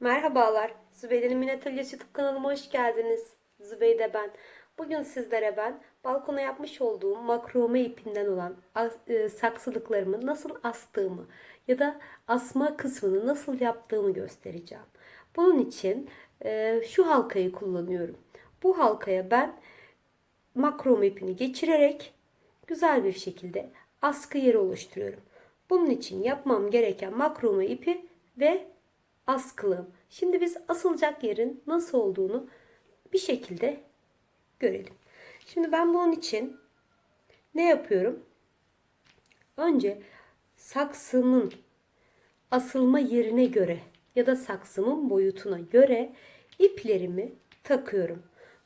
Merhabalar, Zübeyde'nin Min Atölyesi YouTube kanalıma hoş geldiniz. Zübeyde ben. Bugün sizlere ben balkona yapmış olduğum makrome ipinden olan e, saksılıklarımı nasıl astığımı ya da asma kısmını nasıl yaptığımı göstereceğim. Bunun için e, şu halkayı kullanıyorum. Bu halkaya ben makrome ipini geçirerek güzel bir şekilde askı yeri oluşturuyorum. Bunun için yapmam gereken makrome ipi ve askılığım. Şimdi biz asılacak yerin nasıl olduğunu bir şekilde görelim. Şimdi ben bunun için ne yapıyorum? Önce saksının asılma yerine göre ya da saksımın boyutuna göre iplerimi takıyorum.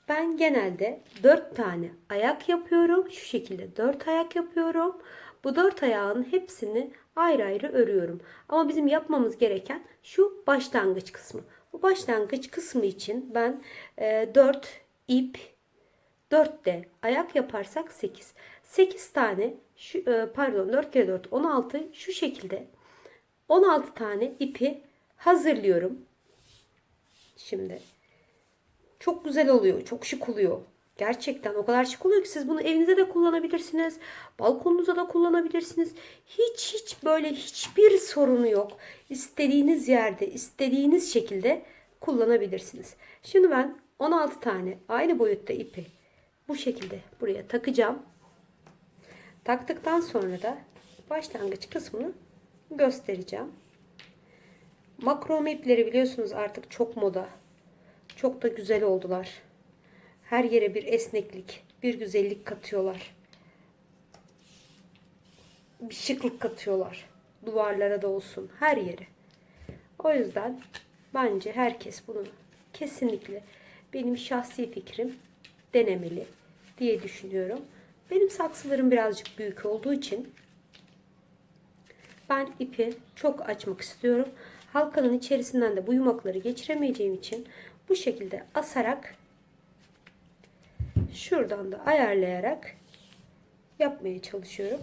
Ben genelde 4 tane ayak yapıyorum. Şu şekilde 4 ayak yapıyorum. Bu 4 ayağın hepsini ayrı ayrı örüyorum. Ama bizim yapmamız gereken şu başlangıç kısmı. Bu başlangıç kısmı için ben e, 4 ip 4 de ayak yaparsak 8. 8 tane şu, e, pardon 4 kere 4 16 şu şekilde 16 tane ipi hazırlıyorum. Şimdi çok güzel oluyor. Çok şık oluyor. Gerçekten o kadar şık oluyor ki siz bunu evinizde de kullanabilirsiniz. Balkonunuza da kullanabilirsiniz. Hiç hiç böyle hiçbir sorunu yok. İstediğiniz yerde, istediğiniz şekilde kullanabilirsiniz. Şimdi ben 16 tane aynı boyutta ipi bu şekilde buraya takacağım. Taktıktan sonra da başlangıç kısmını göstereceğim. Makrome ipleri biliyorsunuz artık çok moda. Çok da güzel oldular. Her yere bir esneklik, bir güzellik katıyorlar. Bir şıklık katıyorlar. Duvarlara da olsun, her yere. O yüzden bence herkes bunu kesinlikle benim şahsi fikrim denemeli diye düşünüyorum. Benim saksılarım birazcık büyük olduğu için ben ipi çok açmak istiyorum. Halkanın içerisinden de bu yumakları geçiremeyeceğim için bu şekilde asarak şuradan da ayarlayarak yapmaya çalışıyorum.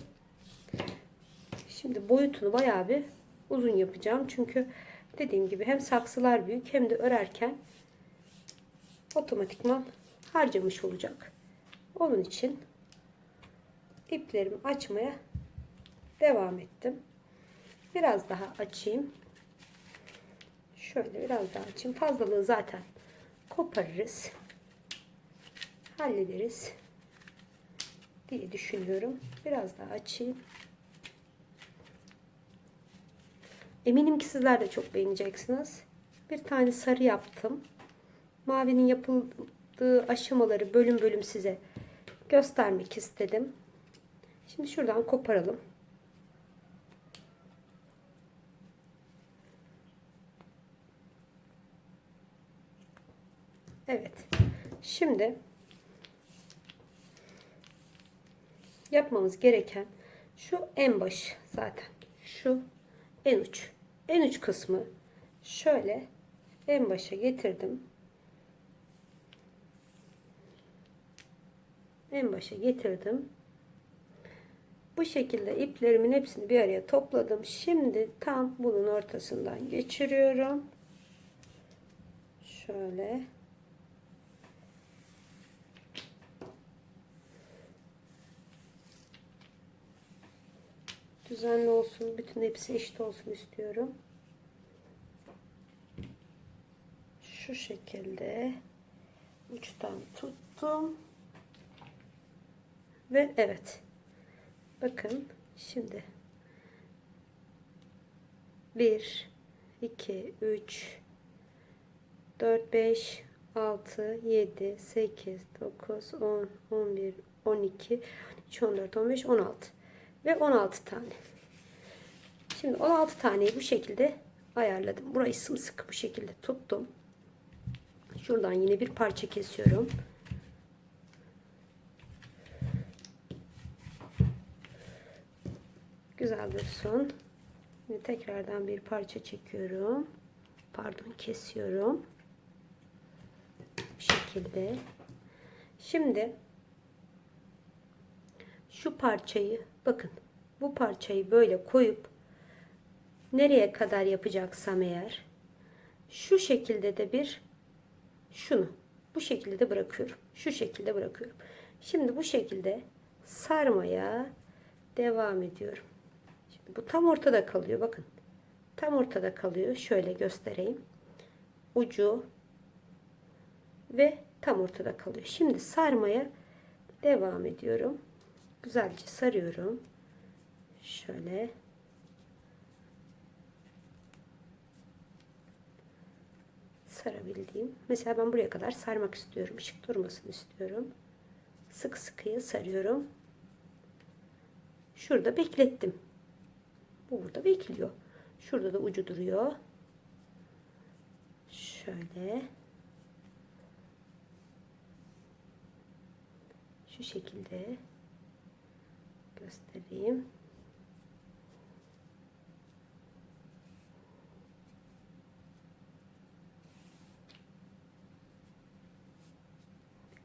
Şimdi boyutunu bayağı bir uzun yapacağım. Çünkü dediğim gibi hem saksılar büyük hem de örerken otomatikman harcamış olacak. Onun için iplerimi açmaya devam ettim. Biraz daha açayım. Şöyle biraz daha açayım. Fazlalığı zaten koparırız. Hallederiz diye düşünüyorum. Biraz daha açayım. Eminim ki sizler de çok beğeneceksiniz. Bir tane sarı yaptım. Mavinin yapıldığı aşamaları bölüm bölüm size göstermek istedim. Şimdi şuradan koparalım. Evet. Şimdi yapmamız gereken şu en baş zaten. Şu en uç. En uç kısmı şöyle en başa getirdim. En başa getirdim. Bu şekilde iplerimin hepsini bir araya topladım. Şimdi tam bunun ortasından geçiriyorum. Şöyle. Düzenli olsun. Bütün hepsi eşit olsun istiyorum. Şu şekilde uçtan tuttum. Ve evet. Bakın şimdi 1 2 3 4 5 6 7 8 9 10 11 12 13 14 15 16 ve 16 tane. Şimdi 16 taneyi bu şekilde ayarladım. Burayı sımsıkı bu şekilde tuttum. Şuradan yine bir parça kesiyorum. Güzel dursun. Şimdi tekrardan bir parça çekiyorum. Pardon kesiyorum. Bu şekilde. Şimdi şu parçayı bakın bu parçayı böyle koyup nereye kadar yapacaksam eğer Şu şekilde de bir şunu bu şekilde de bırakıyorum. Şu şekilde bırakıyorum. Şimdi bu şekilde sarmaya devam ediyorum. Şimdi bu tam ortada kalıyor. Bakın. Tam ortada kalıyor. Şöyle göstereyim. Ucu ve tam ortada kalıyor. Şimdi sarmaya devam ediyorum. Güzelce sarıyorum. Şöyle. Sarabildiğim. Mesela ben buraya kadar sarmak istiyorum. Işık durmasını istiyorum. Sık sıkıya sarıyorum. Şurada beklettim. Bu burada bekliyor. Şurada da ucu duruyor. Şöyle. Şu şekilde göstereyim.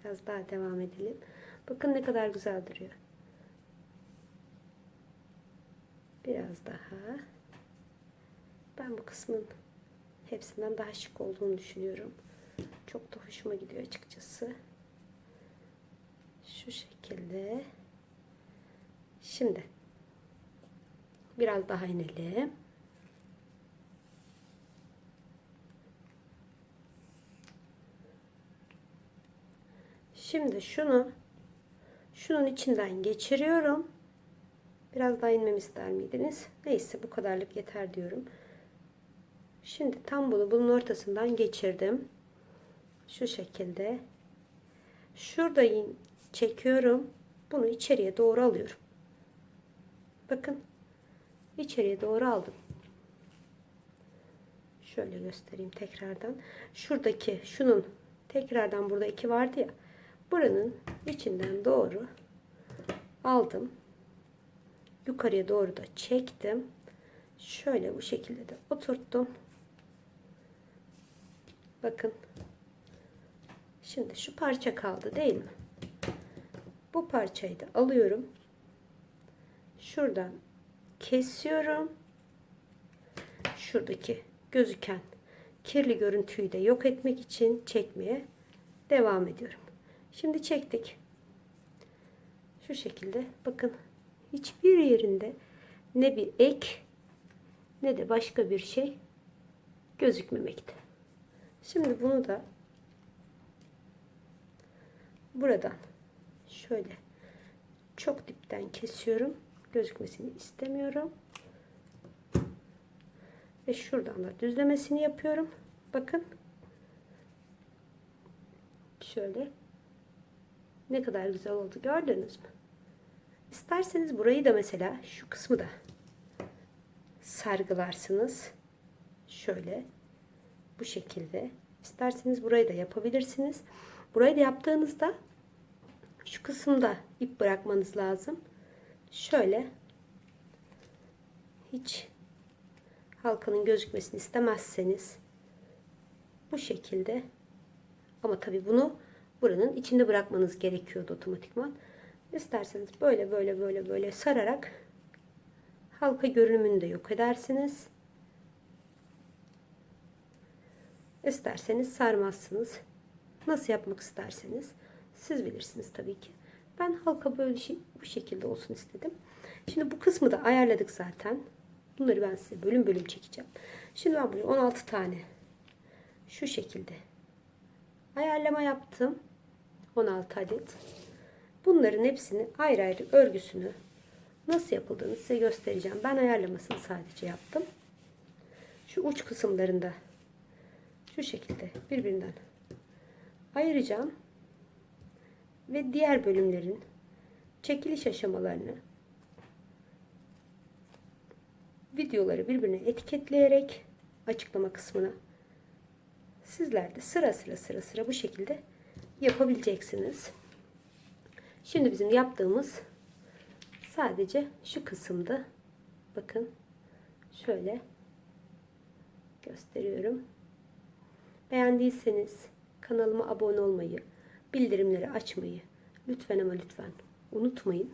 Biraz daha devam edelim. Bakın ne kadar güzel duruyor. Biraz daha. Ben bu kısmın hepsinden daha şık olduğunu düşünüyorum. Çok da hoşuma gidiyor açıkçası. Şu şekilde. Şimdi biraz daha inelim. Şimdi şunu şunun içinden geçiriyorum. Biraz daha inmemi ister miydiniz? Neyse bu kadarlık yeter diyorum. Şimdi tam bunu bunun ortasından geçirdim. Şu şekilde. Şurada çekiyorum. Bunu içeriye doğru alıyorum. Bakın. içeriye doğru aldım. Şöyle göstereyim tekrardan. Şuradaki şunun tekrardan burada iki vardı ya. Buranın içinden doğru aldım. Yukarıya doğru da çektim. Şöyle bu şekilde de oturttum. Bakın. Şimdi şu parça kaldı değil mi? Bu parçayı da alıyorum. Şuradan kesiyorum. Şuradaki gözüken kirli görüntüyü de yok etmek için çekmeye devam ediyorum. Şimdi çektik. Şu şekilde bakın hiçbir yerinde ne bir ek ne de başka bir şey gözükmemekte. Şimdi bunu da buradan şöyle çok dipten kesiyorum. Gözükmesini istemiyorum. Ve şuradan da düzlemesini yapıyorum. Bakın. Şöyle. Ne kadar güzel oldu gördünüz mü? İsterseniz burayı da mesela şu kısmı da sargılarsınız. Şöyle bu şekilde. İsterseniz burayı da yapabilirsiniz. Burayı da yaptığınızda şu kısımda ip bırakmanız lazım. Şöyle hiç halkanın gözükmesini istemezseniz bu şekilde ama tabi bunu buranın içinde bırakmanız gerekiyordu otomatikman. İsterseniz böyle böyle böyle böyle sararak halka görünümünü de yok edersiniz. İsterseniz sarmazsınız. Nasıl yapmak isterseniz siz bilirsiniz tabii ki. Ben halka böyle şey, bu şekilde olsun istedim. Şimdi bu kısmı da ayarladık zaten. Bunları ben size bölüm bölüm çekeceğim. Şimdi ben buraya 16 tane şu şekilde ayarlama yaptım. 16 adet. Bunların hepsini ayrı ayrı örgüsünü nasıl yapıldığını size göstereceğim. Ben ayarlamasını sadece yaptım. Şu uç kısımlarında şu şekilde birbirinden ayıracağım. Ve diğer bölümlerin çekiliş aşamalarını videoları birbirine etiketleyerek açıklama kısmına sizler de sıra sıra sıra sıra bu şekilde yapabileceksiniz. Şimdi bizim yaptığımız sadece şu kısımda bakın şöyle gösteriyorum. Beğendiyseniz kanalıma abone olmayı, bildirimleri açmayı lütfen ama lütfen unutmayın.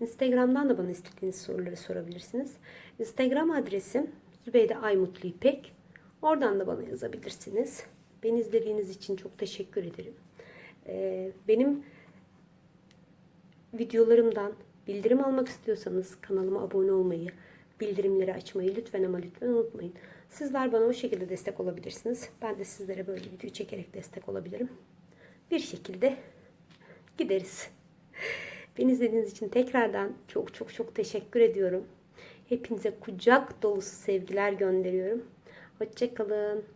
Instagram'dan da bana istediğiniz soruları sorabilirsiniz. Instagram adresim Zübeyde Aymutlu İpek. Oradan da bana yazabilirsiniz. Beni izlediğiniz için çok teşekkür ederim. Ee, benim videolarımdan bildirim almak istiyorsanız kanalıma abone olmayı, bildirimleri açmayı lütfen ama lütfen unutmayın. Sizler bana o şekilde destek olabilirsiniz. Ben de sizlere böyle video çekerek destek olabilirim. Bir şekilde gideriz. Beni izlediğiniz için tekrardan çok çok çok teşekkür ediyorum. Hepinize kucak dolusu sevgiler gönderiyorum. Hoşçakalın.